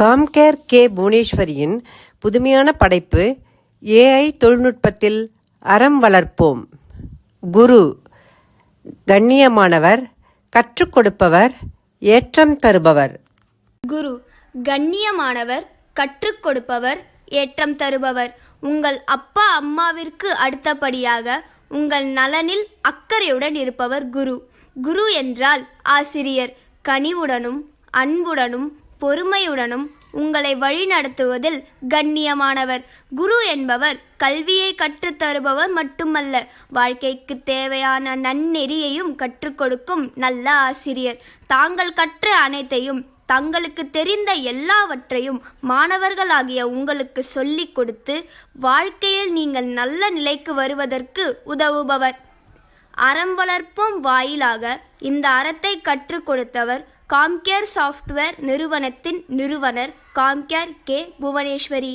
Compcare K புவனேஸ்வரியின் புதுமையான படைப்பு AI தொழில்நுட்பத்தில் அறம் வளர்ப்போம். குரு கண்ணியமானவர் கற்றுக் கொடுப்பவர் ஏற்றம் தருபவர். குரு கண்ணியமானவர் கற்றுக் கொடுப்பவர் ஏற்றம் தருபவர். உங்கள் அப்பா அம்மாவிற்கு அடுத்தபடியாக உங்கள் நலனில் அக்கறையுடன் இருப்பவர் குரு. குரு என்றால் ஆசிரியர். கனிவுடனும் அன்புடனும் பொறுமையுடனும் உங்களை வழிநடத்துவதில் கண்ணியமானவர். குரு என்பவர் கல்வியை கற்றுத் தருபவர் மட்டுமல்ல வாழ்க்கைக்கு தேவையான நன்னெறியையும் கற்றுக் கொடுக்கும் நல்ல ஆசிரியர். தாங்கள் கற்ற அனைத்தையும் தங்களுக்கு தெரிந்த எல்லாவற்றையும் மாணவர்களாகிய உங்களுக்கு சொல்லிக் கொடுத்து வாழ்க்கையில் நீங்கள் நல்ல நிலைக்கு வருவதற்கு உதவுபவர். அறம் வளர்ப்போம் வாயிலாக இந்த அறத்தை கற்றுக் கொடுத்தவர் காம்கேர் சாஃப்ட்வேர் நிறுவனத்தின் நிறுவனர் காம்கேர் கே புவனேஸ்வரி.